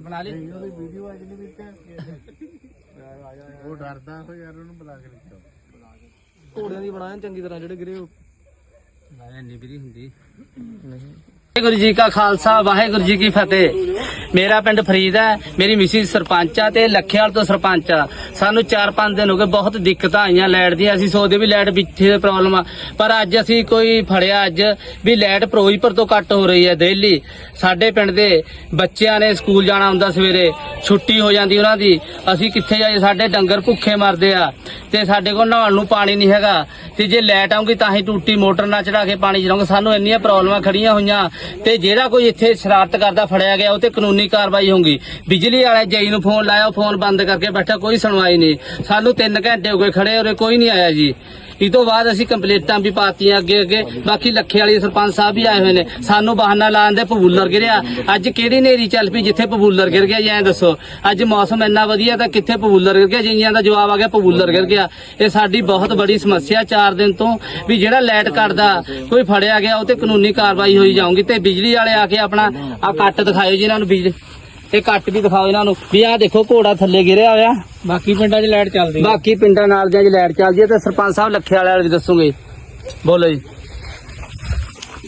ਬਣਾ ਲਈ। ਉਹਦੀ ਵੀਡੀਓ ਅੱਜ ਨਹੀਂ ਵਿੱਚ ਉਹ ਡਰਦਾ ਹੋ ਯਾਰ ਉਹਨੂੰ ਬੁਲਾ ਕੇ ਲਿਖੋ ਘੋੜਿਆਂ ਦੀ ਬਣਾਇਆ ਚੰਗੀ ਤਰ੍ਹਾਂ ਜਿਹੜੇ ਗਿਰੇ ਮੈਂ ਇੰਨੀ ਵੀ ਹੁੰਦੀ। ਵਾਹਿਗੁਰੂ ਜੀ ਕਾ ਖਾਲਸਾ ਵਾਹਿਗੁਰੂ ਜੀ ਕੀ ਫਤਿਹ। ਮੇਰਾ ਪਿੰਡ ਫਰੀਦ ਹੈ, ਮੇਰੀ ਮਿਸਿਸ ਸਰਪੰਚ ਆ ਤੇ ਲੱਖੇਵਾਲ ਤੋਂ ਸਰਪੰਚ ਆ। ਸਾਨੂੰ 4-5 ਦਿਨ ਹੋ ਗਏ ਬਹੁਤ ਦਿੱਕਤਾਂ ਆਈਆਂ ਲਾਈਟ ਦੀਆਂ, ਅਸੀਂ ਸੋਚਦੇ ਵੀ ਲਾਈਟ ਪਿੱਛੇ ਪ੍ਰੋਬਲਮ ਆ। ਪਰ ਅੱਜ ਅਸੀਂ ਕੋਈ ਫੜਿਆ ਅੱਜ ਵੀ ਲਾਈਟ ਫਿਰੋਜ਼ਪੁਰ ਤੋਂ ਕੱਟ ਹੋ ਰਹੀ ਹੈ ਡੇਲੀ ਸਾਡੇ ਪਿੰਡ ਦੇ ਬੱਚਿਆਂ ਨੇ ਸਕੂਲ ਜਾਣਾ ਹੁੰਦਾ ਸਵੇਰੇ, ਛੁੱਟੀ ਹੋ ਜਾਂਦੀ ਉਹਨਾਂ ਦੀ। ਅਸੀਂ ਕਿੱਥੇ ਜਾਈਏ? ਸਾਡੇ ਡੰਗਰ ਭੁੱਖੇ ਮਰਦੇ ਆ ਤੇ ਸਾਡੇ ਕੋਲ ਨਹਾਉਣ ਨੂੰ ਪਾਣੀ ਨਹੀਂ ਹੈਗਾ। ਤੇ ਜੇ ਲਾਈਟ ਆਉਂਗੀ ਤਾਂ ਹੀ ਟੂਟੀ ਮੋਟਰ ਨਾਲ ਚੜਾ ਕੇ ਪਾਣੀ ਚਲਾਉਂਗੇ ਸਾਨੂੰ ਇੰਨੀਆਂ ਪ੍ਰੋਬਲਮਾਂ ਖੜੀਆਂ ਹੋਈਆਂ ਤੇ ਜਿਹੜਾ ਕੋਈ ਇੱਥੇ ਸ਼ਰਾਰਤ ਕਰਦਾ ਫੜਿਆ ਗਿਆ, ਉਹ ਤੇ ਕਾਨੂੰਨੀ ਕਾਰਵਾਈ ਹੋਊਗੀ। ਬਿਜਲੀ ਵਾਲੇ ਜਈ ਨੂੰ ਫੋਨ ਲਾਇਆ ਉਹ ਫੋਨ ਬੰਦ ਕਰਕੇ ਬੈਠਾ, ਕੋਈ ਸੁਣਵਾਈ ਨਹੀਂ। ਸਾਨੂੰ 3 ਘੰਟੇ ਹੋ ਗਏ ਖੜੇ, ਉਰੇ ਕੋਈ ਨਹੀਂ ਆਇਆ ਜੀ। ਇਸ ਤੋਂ ਬਾਅਦ ਅਸੀਂ ਕੰਪਲੀਟਾਂ ਵੀ ਪਾਤੀਆਂ ਅੱਗੇ ਅੱਗੇ। ਬਾਕੀ ਲੱਖੇ ਵਾਲੀ ਸਰਪੰਚ ਸਾਹਿਬ ਵੀ ਆਏ ਹੋਏ ਨੇ। ਸਾਨੂੰ ਬਹਾਨਾ ਲਾਉਣ ਦੇ ਪਬੂਲਰ ਗਿਰਿਆ ਅੱਜ ਕਿਹੜੀ ਨੇਰੀ ਚੱਲ ਪਈ ਜਿੱਥੇ ਪਬੂਲਰ ਗਿਰ ਗਿਆ ਜੀ ਦੱਸੋ। ਅੱਜ ਮੌਸਮ ਇੰਨਾ ਵਧੀਆ ਤਾਂ ਕਿੱਥੇ ਪਬੂਲਰ ਗਿਰ ਗਿਆ? ਜਿੰਆਂ ਦਾ ਜਵਾਬ ਆ ਗਿਆ ਪਬੂਲਰ ਗਿਰ ਗਿਆ। ਇਹ ਸਾਡੀ ਬਹੁਤ ਬੜੀ ਸਮੱਸਿਆ 4 ਦਿਨ ਤੋਂ। ਵੀ ਜਿਹੜਾ ਲਾਈਟ ਕੱਟਦਾ, ਕੋਈ ਫੜਿਆ ਗਿਆ, ਉਹ ਤੇ ਕਾਨੂੰਨੀ ਕਾਰਵਾਈ ਹੋਈ ਜਾਊਗੀ। ਤੇ ਬਿਜਲੀ ਵਾਲੇ ਆ ਕੇ ਆਪਣਾ ਆ ਕੱਟ ਦਿਖਾਇਓ ਜੀ ਇਹਨਾਂ ਨੂੰ ਬਿਜਲੀ। ਇਹ ਕੱਟ ਵੀ ਦਿਖਾਓ ਇਹਨਾਂ ਨੂੰ। ਵੀ ਆਹ ਦੇਖੋ ਘੋੜਾ ਥੱਲੇ ਗਿਰਿਆ ਹੋਇਆ। ਬਾਕੀ ਪਿੰਡਾਂ 'ਚ ਲਾਈਟ ਚੱਲਦੀ ਬਾਕੀ ਪਿੰਡਾਂ ਨਾਲ ਦੀਆਂ ਜੀ ਲਾਈਟ ਚੱਲਦੀ ਹੈ ਤੇ ਸਰਪੰਚ ਸਾਹਿਬ ਲੱਖੇ ਵਾਲੇ ਵਾਲੇ ਵੀ ਦੱਸੂਗੇ। ਬੋਲੋ ਜੀ।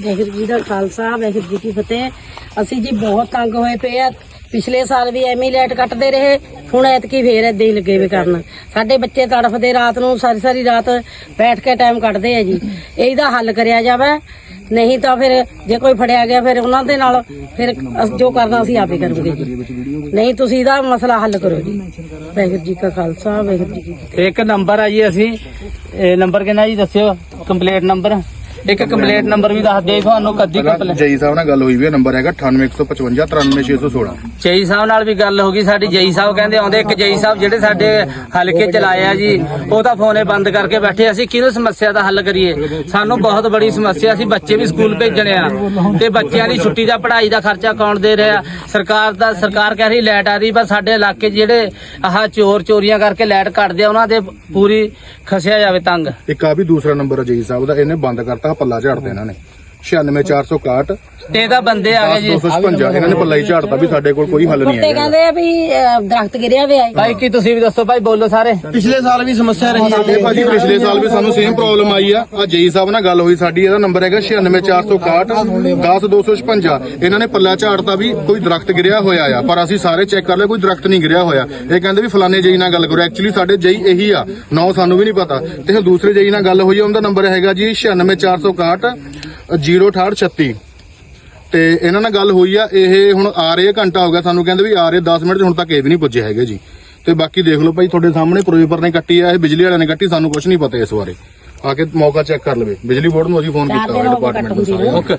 ਵਾਹਿਗੁਰੂ ਜੀ ਦਾ ਖਾਲਸਾ ਵਾਹਿਗੁਰੂ ਜੀ ਕੀ ਫਤਿਹ। ਅਸੀਂ ਜੀ ਬਹੁਤ ਤੰਗ ਹੋਏ ਪਏ ਆ। ਪਿਛਲੇ ਸਾਲ ਵੀ ਐਵੇਂ ਹੀ ਲਾਈਟ ਕੱਟਦੇ ਰਹੇ। ਹੁਣ ਐਤਕੀ ਫੇਰ ਏਦਾਂ ਹੀ ਲੱਗੇ ਵੇ ਕਰਨ। ਸਾਡੇ ਬੱਚੇ ਤੜਫਦੇ ਰਾਤ ਨੂੰ ਸਾਰੀ ਸਾਰੀ ਰਾਤ ਬੈਠ ਕੇ ਟਾਈਮ ਕੱਢਦੇ ਆ ਜੀ। ਇਹਦਾ ਹੱਲ ਕਰਿਆ ਜਾਵੇ। ਨਹੀਂ ਤਾਂ ਫਿਰ ਜੇ ਕੋਈ ਫੜਿਆ ਗਿਆ ਫਿਰ ਉਹਨਾਂ ਦੇ ਨਾਲ ਫਿਰ ਅਸ- ਜੋ ਕਰਨਾ ਅਸੀਂ ਆਪੇ ਕਰੂਗੇ ਜੀ। ਨਹੀਂ ਤੁਸੀਂ ਇਹਦਾ ਮਸਲਾ ਹੱਲ ਕਰੋ ਜੀ। ਵਾਹਿਗੁਰੂ ਜੀ ਕਾ ਖਾਲਸਾ ਵਾਹਿਗੁਰੂ ਜੀ ਕੀ ਇੱਕ ਨੰਬਰ ਆ ਜੀ ਅਸੀਂ। ਇਹ ਨੰਬਰ ਕਿੰਨਾ ਜੀ ਦੱਸਿਓ? Complete number. ਇੱਕ ਕੰਪਲੀਟ ਨੰਬਰ ਵੀ ਦੱਸ ਦੇ ਤੁਹਾਨੂੰ ਕਦੀ ਕੰਪਲੀਟ ਜਈ ਸਾਹਿਬ ਨਾਲ ਗੱਲ ਹੋਈ ਵੀ ਨੰਬਰ ਹੈਗਾ 9815 93616 ਜਈ ਸਾਹਿਬ ਨਾਲ ਵੀ ਗੱਲ ਹੋ ਗਈ ਸਾਡੀ ਜਈ ਸਾਹਿਬ ਕਹਿੰਦੇ ਆਉਂਦੇ ਇੱਕ ਜਈ ਸਾਹਿਬ ਜਿਹੜੇ ਸਾਡੇ ਹਲਕੇ ਚਲਾਏ ਆ ਜੀ ਉਹ ਤਾਂ ਫੋਨੇ ਬੰਦ ਕਰਕੇ ਬੈਠੇ ਅਸੀਂ ਕਿਹਨੂੰ ਸਮੱਸਿਆ ਦਾ ਹੱਲ ਕਰੀਏ? ਸਾਨੂੰ ਬਹੁਤ ਬੜੀ ਸਮੱਸਿਆ ਸੀ ਬੱਚੇ ਵੀ ਸਕੂਲ ਭੇਜਣੇ ਆ ਤੇ ਬੱਚਿਆਂ ਦੀ ਛੁੱਟੀ ਦਾ ਪੜ੍ਹਾਈ ਦਾ ਖਰਚਾ ਕੌਣ ਦੇ ਰਿਹਾ? ਸਰਕਾਰ ਦਾ ਸਰਕਾਰ ਕਹਿ ਰਹੀ ਲਾਈਟ ਆ ਰਹੀ ਪਰ ਸਾਡੇ ਇਲਾਕੇ ਜਿਹੜੇ ਆਹ ਚੋਰ ਚੋਰੀਆਂ ਕਰਕੇ ਲਾਈਟ ਕੱਟਦੇ ਆ ਉਹਨਾਂ ਦੇ ਪੂਰੀ ਖਸਿਆ ਜਾਵੇ ਤੰਗ। ਇੱਕ ਆ ਵੀ ਦੂਸਰਾ ਨੰਬਰ ਜਈ ਸਾਹਿਬ ਦਾ ਇਹਨੇ ਬੰਦ ਕਰਤਾ ਪੱਲਾ ਝਾੜਦੇ ਇਹਨਾਂ ਨੇ। 96461. ਤੇ ਇਹਦਾ ਬੰਦੇ ਆ ਗਏ ਜੀ। 256 ਇਹਨਾਂ ਨੇ ਪੱਲਾ ਹੀ ਝਾੜਤਾ ਵੀ ਸਾਡੇ ਕੋਲ ਕੋਈ ਹੱਲ ਨਹੀਂ ਹੈ ਕਹਿੰਦੇ ਆ ਵੀ ਅਹ, ਦਰਖਤ ਗਿਰਿਆ ਹੋਇਆ ਹੈ। ਭਾਈ ਕੀ ਤੁਸੀਂ ਵੀ ਦੱਸੋ ਭਾਈ ਬੋਲੋ ਸਾਰੇ। ਪਿਛਲੇ ਸਾਲ ਵੀ ਸਮੱਸਿਆ ਰਹੀ ਹੈ ਇਹ ਭਾਜੀ ਪਿਛਲੇ ਸਾਲ ਵੀ ਸਾਨੂੰ ਸੇਮ ਪ੍ਰੋਬਲਮ ਆਈ ਆ। ਆ ਜਈ ਸਾਹਿਬ ਨਾਲ ਗੱਲ ਹੋਈ ਸਾਡੀ ਇਹਦਾ ਨੰਬਰ ਹੈਗਾ 96461 10256 ਇਹਨਾਂ ਨੇ ਪੱਲਾ ਝਾੜਤਾ ਵੀ ਕੋਈ ਦਰਖਤ ਗਿਰਿਆ ਹੋਇਆ ਆ। ਪਰ ਅਸੀਂ ਸਾਰੇ ਚੈੱਕ ਕਰ ਲਏ ਕੋਈ ਦਰਖਤ ਨਹੀਂ ਗਿਰਿਆ ਹੋਇਆ। ਇਹ ਕਹਿੰਦੇ ਵੀ ਫਲਾਣੇ ਜਈ ਨਾਲ ਗੱਲ ਕਰੋ। ਐਕਚੁਅਲੀ ਸਾਡੇ ਜਈ ਇਹੀ ਆ। ਨੌ ਸਾਨੂੰ ਵੀ ਨਹੀਂ ਪਤਾ। ਤੇ ਹੁਣ ਦੂਸਰੇ ਜਈ ਨਾਲ ਗੱਲ ਹੋਈ ਆ ਉਹਦਾ ਨੰਬਰ ਹੈਗਾ ਜੀ 96461 06836 ਤੇ ਇਹਨਾਂ ਨਾਲ ਗੱਲ ਹੋਈ ਆ ਇਹ ਹੁਣ ਆ ਰਹੇ ਘੰਟਾ ਹੋ ਗਿਆ ਸਾਨੂੰ ਕਹਿੰਦੇ ਵੀ ਆ ਰਹੇ 10 ਮਿੰਟ 'ਚ ਹੁਣ ਤੱਕ ਇਹ ਵੀ ਨਹੀਂ ਪੁੱਜੇ ਹੈਗੇ ਜੀ। ਤੇ ਬਾਕੀ ਦੇਖ ਲਓ ਭਾਈ ਤੁਹਾਡੇ ਸਾਹਮਣੇ ਪ੍ਰੋਜੈਕਟਰ ਨੇ ਕੱਟੀ ਆ ਇਹ ਬਿਜਲੀ ਵਾਲਿਆਂ ਨੇ ਕੱਟੀ ਸਾਨੂੰ ਕੁਝ ਨਹੀਂ ਪਤਾ ਇਸ ਬਾਰੇ। ਆ ਕੇ ਮੌਕਾ ਚੈੱਕ ਕਰ ਲਵੇ। ਬਿਜਲੀ ਬੋਰਡ ਨੂੰ ਅਸੀਂ ਫੋਨ ਕੀਤਾ ਹੋਇਆ ਡਿਪਾਰਟਮੈਂਟ ਨੂੰ ਸਾਰੇ। ਓਕੇ